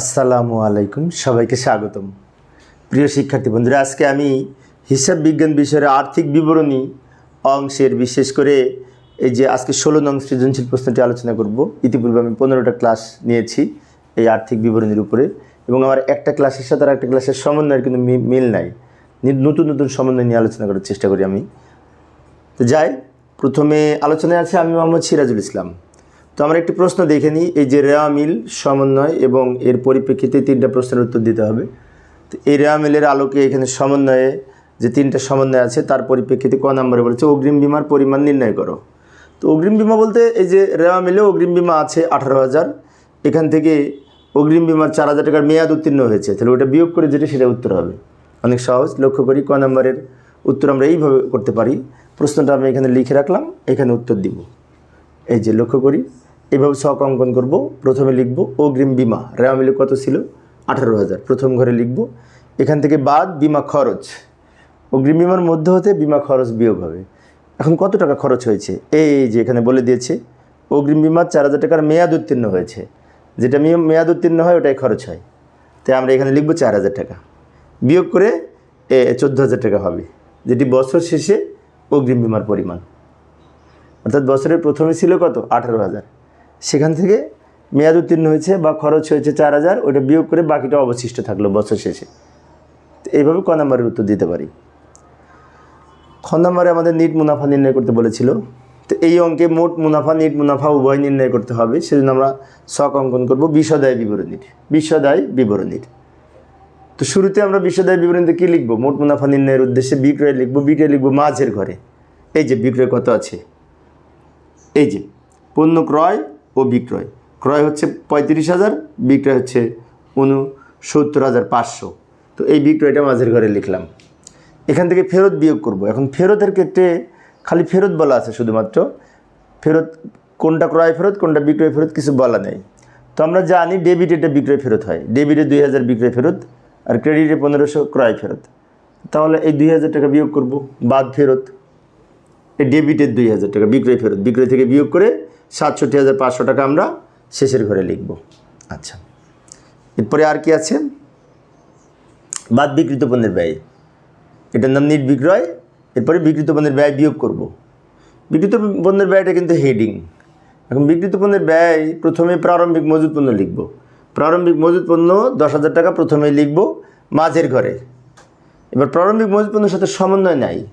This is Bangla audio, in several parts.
আসসালামু আলাইকুম, সবাইকে স্বাগতম। প্রিয় শিক্ষার্থী বন্ধুরা, আজকে আমি হিসাব বিজ্ঞান বিষয়ের আর্থিক বিবরণী অংশের বিশেষ করে এই যে আজকে ষোলো নং সৃজনশীল প্রশ্নটি আলোচনা করব। ইতিপূর্বে আমি পনেরোটা ক্লাস নিয়েছি এই আর্থিক বিবরণীর উপরে এবং আমার একটা ক্লাসের সাথে আর একটা ক্লাসের সমন্বয়ের কিন্তু মিল নাই। নতুন নতুন সমন্বয় নিয়ে আলোচনা করার চেষ্টা করি আমি। তো যাই, প্রথমে আলোচনায় আছে আমি মোহাম্মদ সিরাজুল ইসলাম। তো আমরা একটি প্রশ্ন দেখে নিই। এই যে রেওয়া মিল সমন্বয় এবং এর পরিপ্রেক্ষিতে তিনটা প্রশ্নের উত্তর দিতে হবে। তো এই রেওয়া মিলের আলোকে এখানে সমন্বয়ে যে তিনটা সমন্বয় আছে, তার পরিপ্রেক্ষিতে ক নম্বরে বলেছে, অগ্রিম বিমার পরিমাণ নির্ণয় করো। তো অগ্রিম বিমা বলতে এই যে রেওয়া মিলে অগ্রিম বিমা আছে আঠারো হাজার। এখান থেকে অগ্রিম বিমার চার হাজার টাকার মেয়াদ উত্তীর্ণ হয়েছে। তাহলে ওটা বিয়োগ করে যেটা, সেটা উত্তর হবে। অনেক সহজ। লক্ষ্য করি, ক নম্বরের উত্তর আমরা এইভাবে করতে পারি। প্রশ্নটা আমি এখানে লিখে রাখলাম, এখানে উত্তর দিব। এই যে লক্ষ্য করি। এইভাবে শখ অঙ্কন করব। প্রথমে লিখব অগ্রিম বিমা। রেওয়া মিলে কত ছিল? আঠারো হাজার। প্রথম ঘরে লিখব, এখান থেকে বাদ বিমা খরচ। অগ্রিম বিমার মধ্যে হতে বিমা খরচ বিয়োগ হবে। এখন কত টাকা খরচ হয়েছে? এই যে এখানে বলে দিয়েছে, অগ্রিম বিমার চার হাজার টাকার মেয়াদ উত্তীর্ণ হয়েছে। যেটা মেয়ে- মেয়াদ উত্তীর্ণ হয়, ওটাই খরচ হয়। তাই আমরা এখানে লিখব চার হাজার টাকা। বিয়োগ করে এ চোদ্দ হাজার টাকা হবে। যেটি বছর শেষে অগ্রিম বিমার পরিমাণ। অর্থাৎ বছরের প্রথমে ছিল কত? আঠারো হাজার। সেখান থেকে মেয়াদ উত্তীর্ণ হয়েছে বা খরচ হয়েছে চার হাজার ওটা বিয়োগ করে বাকিটা অবশিষ্ট থাকল বছর শেষে। এইভাবে ক নম্বরের উত্তর দিতে পারি। খ নম্বরে আমাদের নিট মুনাফা নির্ণয় করতে বলেছিল। তো এই অঙ্কে মোট মুনাফা, নিট মুনাফা উভয় নির্ণয় করতে হবে। সেজন্য আমরা শখ অঙ্কন করব বিশদায় বিবরণীর বিশদায় বিবরণীর তো শুরুতে আমরা বিশদায় বিবরণীতে কী লিখব? মোট মুনাফা নির্ণয়ের উদ্দেশ্যে বিক্রয় লিখব বিক্রয় লিখব মাঝের ঘরে। এই যে বিক্রয় কত আছে? এই যে পণ্য ক্রয় ও বিক্রয়। ক্রয় হচ্ছে পঁয়ত্রিশ হাজার, বিক্রয় হচ্ছে উনসত্তর হাজার পাঁচশো। তো এই বিক্রয়টা মাঝের ঘরে লিখলাম। এখান থেকে ফেরত বিয়োগ করব। এখন ফেরতের ক্ষেত্রে খালি ফেরত বলা আছে শুধুমাত্র। ফেরত কোনটা ক্রয় ফেরত, কোনটা বিক্রয় ফেরত কিছু বলা নেই। তো আমরা জানি ডেবিট এটা বিক্রয় ফেরত হয়। ডেবিটে দুই হাজার বিক্রয় ফেরত আর ক্রেডিটে পনেরোশো ক্রয় ফেরত। তাহলে এই দুই হাজার টাকা বিয়োগ করব বাদ ফেরত। এই ডেবিটের দুই হাজার টাকা বিক্রয় ফেরত। বিক্রয় থেকে বিয়োগ করে সাতষট্টি হাজার পাঁচশো টাকা আমরা শেষের ঘরে লিখব। আচ্ছা। এরপরে আর কি আছে? বাদ বিকৃত পণ্যের ব্যয়। এটার নাম নিট বিক্রয়। এরপরে বিকৃত পণ্যের ব্যয় বিয়োগ করব। বিকৃত পণ্যের ব্যয়টা কিন্তু হেডিং। এখন বিকৃত পণ্যের ব্যয় প্রথমে প্রারম্ভিক মজুদ পণ্য লিখব। প্রারম্ভিক মজুদ পণ্য দশ হাজার টাকা প্রথমে লিখব মাঝের ঘরে। এবার প্রারম্ভিক মজুদ পণ্যের সাথে সমন্বয় নাই।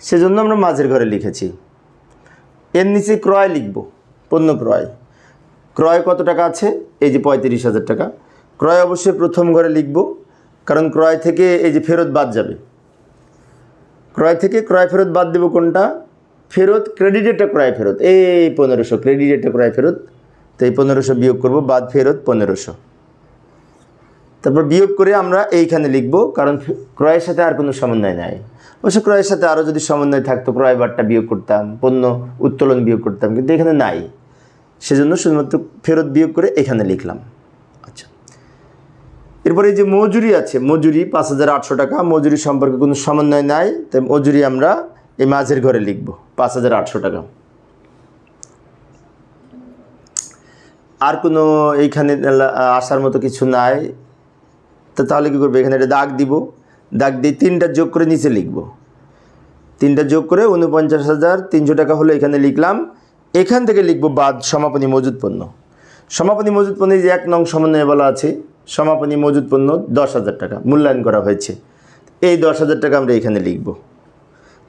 সেজন্য আমরা মাঝের ঘরে লিখেছি। এর নিচে ক্রয় লিখব। পণ্য ক্রয়। ক্রয় কত টাকা আছে? এই যে পঁয়ত্রিশ হাজার টাকা। ক্রয় অবশ্যই প্রথম ঘরে লিখব, কারণ ক্রয় থেকে এই যে ফেরত বাদ যাবে। ক্রয় থেকে ক্রয় ফেরত বাদ দেবো কোনটা? ফেরত ক্রেডিটেরটা ক্রয় ফেরত। এই পনেরোশো, ক্রেডিটেরটা ক্রয় ফেরত। তো এই পনেরোশো বিয়োগ করব, বাদ ফেরত পনেরোশো। তারপর বিয়োগ করে আমরা এইখানে লিখব, কারণ ক্রয়ের সাথে আর কোনো সমন্বয় নাই। অবশ্য ক্রয়ের সাথে আরও যদি সমন্বয় থাকতো ক্রয় বারটা বিয়োগ করতাম, পণ্য উত্তোলন বিয়োগ করতাম, কিন্তু এখানে নাই। সেজন্য শুধুমাত্র ফেরত বিয়োগ করে এখানে লিখলাম। আচ্ছা। এরপরে যে মজুরি আছে, মজুরি পাঁচ হাজার আটশো টাকা, মজুরি সম্পর্কে কোনো সমন্বয় নাই, তাই মজুরি আমরা এই মাঝের ঘরে লিখব, পাঁচ হাজার আটশো টাকা। আর কোনো এইখানে আসার মতো কিছু নাই, তো তাহলে কী করব? এখানে একটা দাগ দিব। দাগ দিয়ে তিনটা যোগ করে নিচে লিখব। তিনটা যোগ করে উনপঞ্চাশ হাজার তিনশো টাকা হলো এখানে লিখলাম। এখান থেকে লিখব বাদ সমাপনী মজুদ পণ্য। সমাপনী মজুদ পণ্য যে এক নং সমন্বয়ে বলা আছে, সমাপনী মজুদ পণ্য দশ হাজার টাকা মূল্যায়ন করা হয়েছে। এই দশ হাজার টাকা আমরা এখানে লিখব।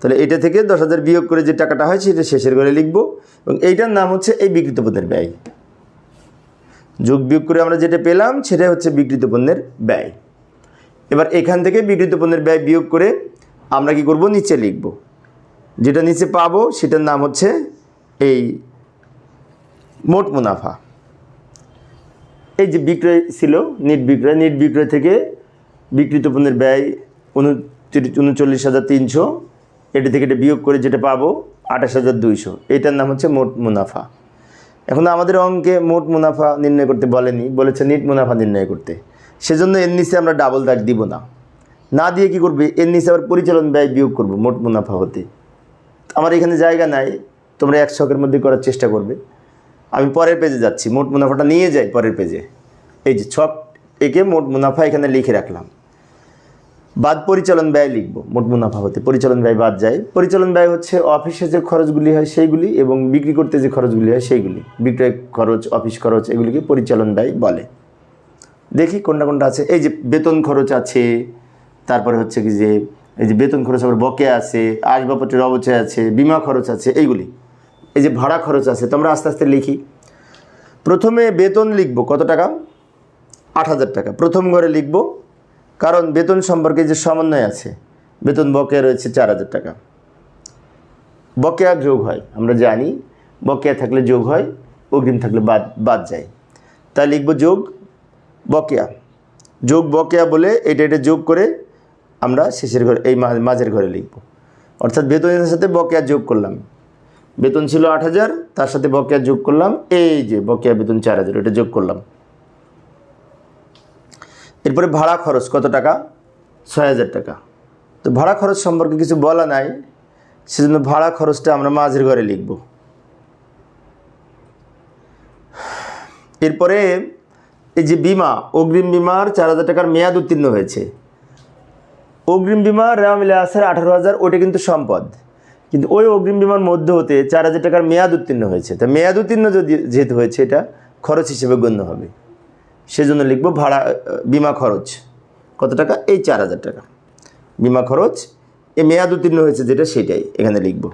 তাহলে এটা থেকে দশ হাজার বিয়োগ করে যে টাকাটা হয় সেটা শেষের ঘরে লিখব এবং এইটার নাম হচ্ছে এই বিকৃত পণ্যের ব্যয়। যোগ বিয়োগ করে আমরা যেটা পেলাম সেটা হচ্ছে বিকৃত পণ্যের ব্যয়। এবার এখান থেকে বিকৃত পণ্যের ব্যয় বিয়োগ করে আমরা কি করব? নিচে লিখব। যেটা নিচে পাবো, সেটার নাম হচ্ছে এই মোট মুনাফা। এই যে বিক্রয় ছিল, নিট বিক্রয় নিট বিক্রয় থেকে বিকৃত পণ্যের ব্যয় উনচল্লিশ হাজার তিনশো, এটা থেকে এটা বিয়োগ করে যেটা পাবো, আঠাশ হাজার দুইশো। এটার নাম হচ্ছে মোট মুনাফা। এখন আমাদের অঙ্কে মোট মুনাফা নির্ণয় করতে বলেনি, বলেছে নিট মুনাফা নির্ণয় করতে। সেজন্য এর নিচে আমরা ডাবল দাগ দিব না। না দিয়ে কি করবে? এর নিচে আবার পরিচালন ব্যয় বিয়োগ করব মোট মুনাফা হতে। আমার এখানে জায়গা নাই, তোমরা এক ছকের মধ্যে করার চেষ্টা করবে। আমি পরের পেজে যাচ্ছি, মোট মুনাফাটা নিয়ে যাই পরের পেজে এই যে ছক একে মোট মুনাফা এখানে লিখে রাখলাম। বাদ পরিচালন ব্যয় লিখব, মোট মুনাফা হতে। পরিচালন ব্যয় বাদ যায় পরিচালন ব্যয় হচ্ছে অফিসে যে খরচগুলি হয় সেইগুলি এবং বিক্রি করতে যে খরচগুলি হয় সেইগুলি। বিক্রয় খরচ, অফিস খরচ, এগুলিকে পরিচালন ব্যয় বলে। দেখি কোনটা কোনটা আছে। এই যে বেতন খরচ আছে, তারপরে হচ্ছে কি যে, এই যে বেতন খরচ আবার বকেয়া আছে, আসবাবপত্রের অবচয় আছে, বিমা খরচ আছে, এইগুলি। এই যে ভাড়া খরচ আছে, তো আমরা আস্তে আস্তে লিখি। প্রথমে বেতন লিখব কত টাকা? আট হাজার টাকা। প্রথম ঘরে লিখব, কারণ বেতন সম্পর্কে যে সমন্বয় আছে, বেতন বকেয়া রয়েছে চার হাজার টাকা। বকেয়া যোগ হয়, আমরা জানি। বকেয়া থাকলে যোগ হয়, অগ্রিম থাকলে বাদ বাদ যায়। তাই লিখব যোগ বকেয়া। যোগ বকেয়া বলে এটা এটা যোগ করে আমরা শেষের ঘরে, এই মাঝের ঘরে লিখব। অর্থাৎ বেতনের সাথে বকেয়া যোগ করলাম। বেতন ছিল আট হাজার, তার সাথে বকেয়া যোগ করলাম, এই যে বকেয়া বেতন চার হাজার, এটা যোগ করলাম। এরপরে ভাড়া খরচ কত টাকা? ছয় হাজার টাকা। তো ভাড়া খরচ সম্পর্কে কিছু বলা নাই, সেজন্য ভাড়া খরচটা আমরা মাঝের ঘরে লিখব। এরপরে এই যে বিমা, অগ্রিম বিমার চার হাজার টাকার মেয়াদ উত্তীর্ণ হয়েছে। অগ্রিম বিমা রেওয়া মিলে আসার আঠারো হাজার ওটা কিন্তু সম্পদ। কিন্তু ওই অগ্রিম বিমার মধ্যে হতে চার হাজার টাকার মেয়াদ উত্তীর্ণ হয়েছে। তা মেয়াদ উত্তীর্ণ যদি, যেহেতু হয়েছে এটা, খরচ হিসেবে গণ্য হবে। সেজন্য লিখব ভাড়া বিমা খরচ। কত টাকা? এই চার হাজার টাকা। বিমা খরচ এ মেয়াদ উত্তীর্ণ হয়েছে যেটা সেটাই এখানে লিখব।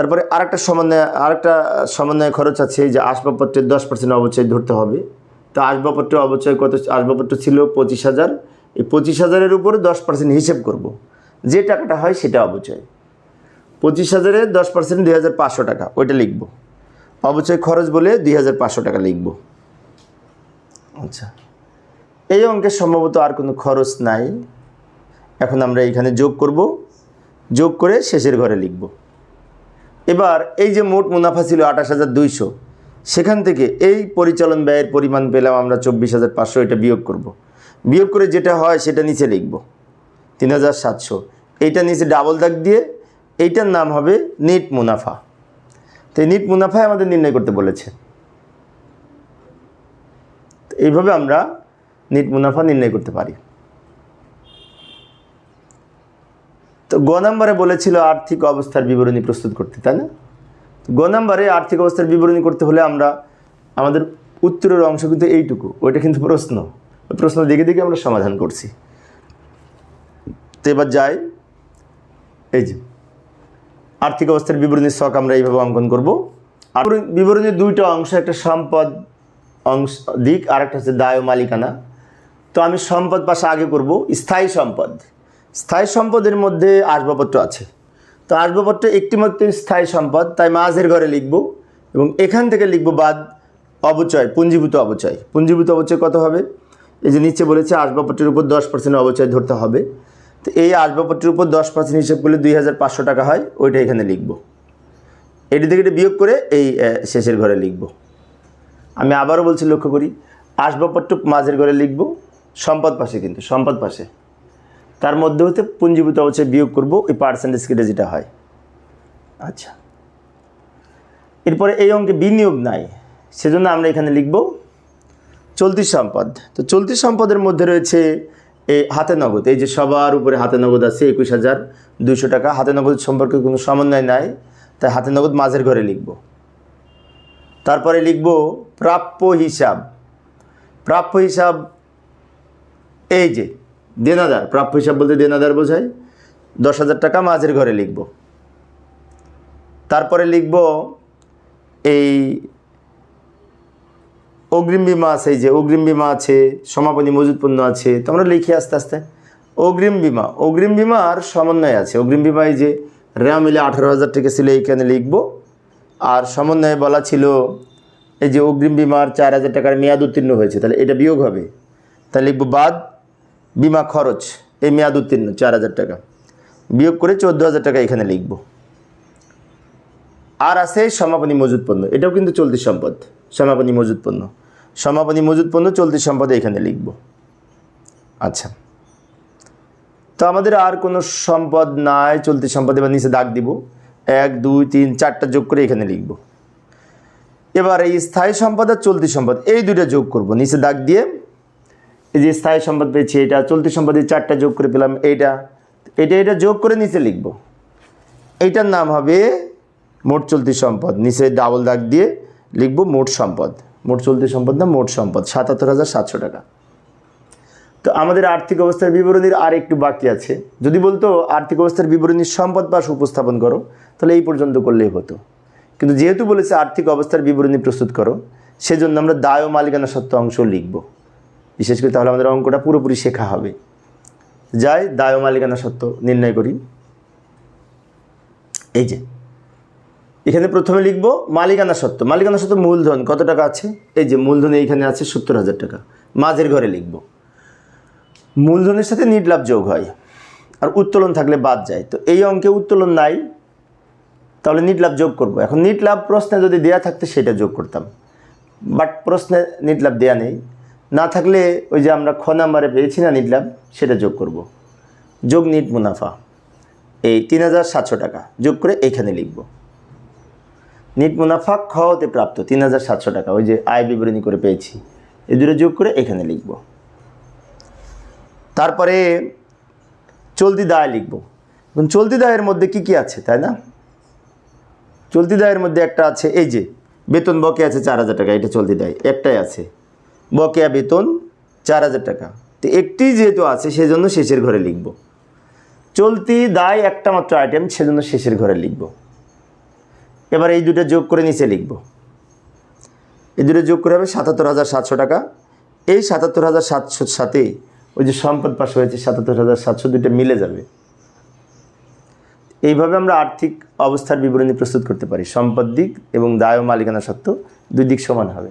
তারপরে আরেকটা সমন্বয় আরেকটা সমন্বয় খরচ আছে যে আসবাবপত্রের দশ পার্সেন্ট অবচয় ধরতে হবে। তো আসবাবপত্র অবচয় কত, আসবাবপত্র ছিল পঁচিশ হাজার। এই পঁচিশ হাজারের উপরে দশ পার্সেন্ট হিসেব করব। যে টাকাটা হয় সেটা অবচয়। পঁচিশ হাজারে দশ পার্সেন্ট দুই হাজার পাঁচশো টাকা, ওইটা লিখব। অবচয় খরচ বলে দুই হাজার পাঁচশো টাকা লিখব। আচ্ছা। এই অঙ্কের সম্ভবত আর কোনো খরচ নাই। এখন আমরা এখানে যোগ করব। যোগ করে শেষের ঘরে লিখব। এবার এই যে মোট মুনাফা ছিল আঠাশ হাজার দুইশো, সেখান থেকে এই পরিচালন ব্যয়ের পরিমাণ পেলাম আমরা চব্বিশ হাজার পাঁচশো, এটা বিয়োগ করব। বিয়োগ করে যেটা হয় সেটা নিচে লিখব, তিন হাজার সাতশো। এইটা নিচে ডাবল দাগ দিয়ে এইটার নাম হবে নেট মুনাফা। তো নিট মুনাফায় আমাদের নির্ণয় করতে বলেছে। এইভাবে আমরা নেট মুনাফা নির্ণয় করতে পারি। তো গ নম্বরে বলেছিল আর্থিক অবস্থার বিবরণী প্রস্তুত করতে, তাই না? গ নম্বরে আর্থিক অবস্থার বিবরণী করতে হলে আমরা, আমাদের উত্তরের অংশ কিন্তু এইটুকু, ওইটা কিন্তু প্রশ্ন। প্রশ্ন দেখে দেখে আমরা সমাধান করছি। তো এবার যাই। এই যে, আর্থিক অবস্থার বিবরণীর শখ আমরা এইভাবে অঙ্কন করব। আর বিবরণীর দুইটা অংশ, একটা সম্পদ অংশ দিক আর একটা হচ্ছে দায় ও মালিকানা। তো আমি সম্পদ পাশে আগে করব, স্থায়ী সম্পদ। স্থায়ী সম্পদের মধ্যে আসবাবপত্র আছে। তো আসবাবপত্র একটি মাত্র স্থায়ী সম্পদ, তাই মাঝের ঘরে লিখব এবং এখান থেকে লিখব বাদ অবচয়, পুঞ্জীভূত অবচয়। পুঞ্জীভূত অবচয় কত হবে? এই যে নিচে বলেছে আসবাবপত্রের উপর দশ পার্সেন্ট অবচয় ধরতে হবে। তো এই আসবাবপত্রের উপর দশ পার্সেন্ট হিসেব করলে দুই হাজার পাঁচশো টাকা হয়, ওইটা এখানে লিখব। এটি থেকে এটা বিয়োগ করে এই শেষের ঘরে লিখব। আমি আবারও বলছি লক্ষ্য করি, আসবাবপত্র মাঝের ঘরে লিখব, সম্পদ পাশে কিন্তু, সম্পদ পাশে। তার মধ্যে হতে পুঞ্জীভূত অবশ্যই বিয়োগ করব ওই পার্সেন্টেজ কেটে যেটা হয়। আচ্ছা। এরপরে এই অঙ্কে বিনিয়োগ নাই, সেজন্য আমরা এখানে লিখব চলতি সম্পদ। তো চলতি সম্পদের মধ্যে রয়েছে এই হাতে নগদ, এই যে সবার উপরে হাতে নগদ আছে একুশ হাজার দুইশো টাকা, হাতে নগদ সম্পর্কে কোনো সমন্বয় নাই, তাই হাতে নগদ মাঝের ঘরে লিখব। তারপরে লিখব প্রাপ্য হিসাব। প্রাপ্য হিসাব, এই যে দেনাদার, প্রাপ্য হিসাব বলতে দেনাদার বোঝায়। দশ হাজার টাকা মাঝের ঘরে লিখব। তারপরে লিখব এই অগ্রিম বিমা আছে, এই যে অগ্রিম বিমা আছে, সমাপনী মজুদ পণ্য আছে, তো আমরা লিখি আস্তে আস্তে। অগ্রিম বিমা, অগ্রিম বিমার সমন্বয় আছে। অগ্রিম বিমা এই যে রেয়া মিলে আঠারো হাজার টাকা ছিল, এইখানে লিখব। আর সমন্বয়ে বলা ছিল এই যে অগ্রিম বিমার চার হাজার টাকার মেয়াদ উত্তীর্ণ হয়েছে, তাহলে এটা বিয়োগ হবে। তাহলে লিখব বাদ। বিমা খরচ, এই মেয়াদ উত্তীর্ণ, চার হাজার টাকা। বিয়োগ করে চোদ্দ হাজার টাকা এখানে লিখব। আর আছে সমাপনী মজুদ পণ্য, এটাও কিন্তু চলতি সম্পদ, সমাপনী মজুদ পণ্য। সমাপনী মজুদ পণ্য, চলতি সম্পদ এখানে লিখব। আচ্ছা। তো আমাদের আর কোনো সম্পদ নাই, চলতি সম্পদ এবার নিচে দাগ দিব। এক, দুই, তিন, চারটা যোগ করে এখানে লিখব। এবার এই স্থায়ী সম্পদ আর চলতি সম্পদ, এই দুইটা যোগ করব, নিচে দাগ দিয়ে এই যে স্থায়ী সম্পদ পেয়েছি, এটা চলতি সম্পদের চারটা যোগ করে পেলাম এইটা। এটা এটা যোগ করে নিচে লিখব। এইটার নাম হবে মোট চলতি সম্পদ। নিচে ডাবল দাগ দিয়ে লিখব মোট সম্পদ। মোট চলতি সম্পদ না, মোট সম্পদ। সাতাত্তর হাজার সাতশো টাকা। তো আমাদের আর্থিক অবস্থার বিবরণীর আর একটু বাকি আছে। যদি বলতো আর্থিক অবস্থার বিবরণীর সম্পদ পাশ উপস্থাপন করো, তাহলে এই পর্যন্ত করলেই হতো। কিন্তু যেহেতু বলেছে আর্থিক অবস্থার বিবরণী প্রস্তুত করো, সেজন্য আমরা দায় ও মালিকানা সত্ত্ব অংশ লিখব। বিশেষ করে তাহলে আমাদের অঙ্কটা পুরোপুরি শেখা হবে। যাই দায় মালিকানা সত্ত্ব নির্ণয় করি। এই যে, এখানে প্রথমে লিখব মালিকানা সত্ত্ব মালিকানা সত্ত্ব মূলধন, কত টাকা আছে? এই যে, মূলধন এইখানে আছে সত্তর হাজার টাকা। মাঝের ঘরে লিখব। মূলধনের সাথে নিট লাভ যোগ হয়, আর উত্তোলন থাকলে বাদ যায়। তো এই অঙ্কে উত্তোলন নাই, তাহলে লাভ যোগ করব। এখন নিট লাভ প্রশ্নে যদি দেয়া থাকতে, সেটা যোগ করতাম। বাট প্রশ্নে নিট লাভ দেয়া নেই। না থাকলে ওই যে আমরা খ নাম্বারে পেয়েছি না নিট লাভ সেটা যোগ করব। যোগ নিট মুনাফা। এই তিন হাজার সাতশো টাকা যোগ করে এইখানে লিখব। নিট মুনাফা খ হতে প্রাপ্ত তিন হাজার সাতশো টাকা, ওই যে আয় বিবরণী করে পেয়েছি এই দুটো যোগ করে এখানে লিখব। তারপরে চলতি দায় লিখব। এখন চলতি দায়ের মধ্যে কি কি আছে, তাই না? চলতি দায়ের মধ্যে একটা আছে, এই যে বেতন বকে আছে চার হাজার টাকা, এটা চলতি দায়, একটাই আছে। বকেয়া বেতন চার হাজার টাকা। তো একটি যেহেতু আছে, সেজন্য শেষের ঘরে লিখব। চলতি দায় একটা মাত্র আইটেম সেজন্য শেষের ঘরে লিখব। এবার এই দুটো যোগ করে নিচে লিখব। এই দুটো যোগ করে হবে সাতাত্তর হাজার সাতশো টাকা। এই সাতাত্তর হাজার সাতশোর সাথে ওই যে সম্পদ পাশ হয়েছে, সাতাত্তর হাজার সাতশো দুটো মিলে যাবে। এইভাবে আমরা আর্থিক অবস্থার বিবরণী প্রস্তুত করতে পারি। সম্পদ দিক এবং দায় ও মালিকানা সত্ত্ব দুই দিক সমান হবে।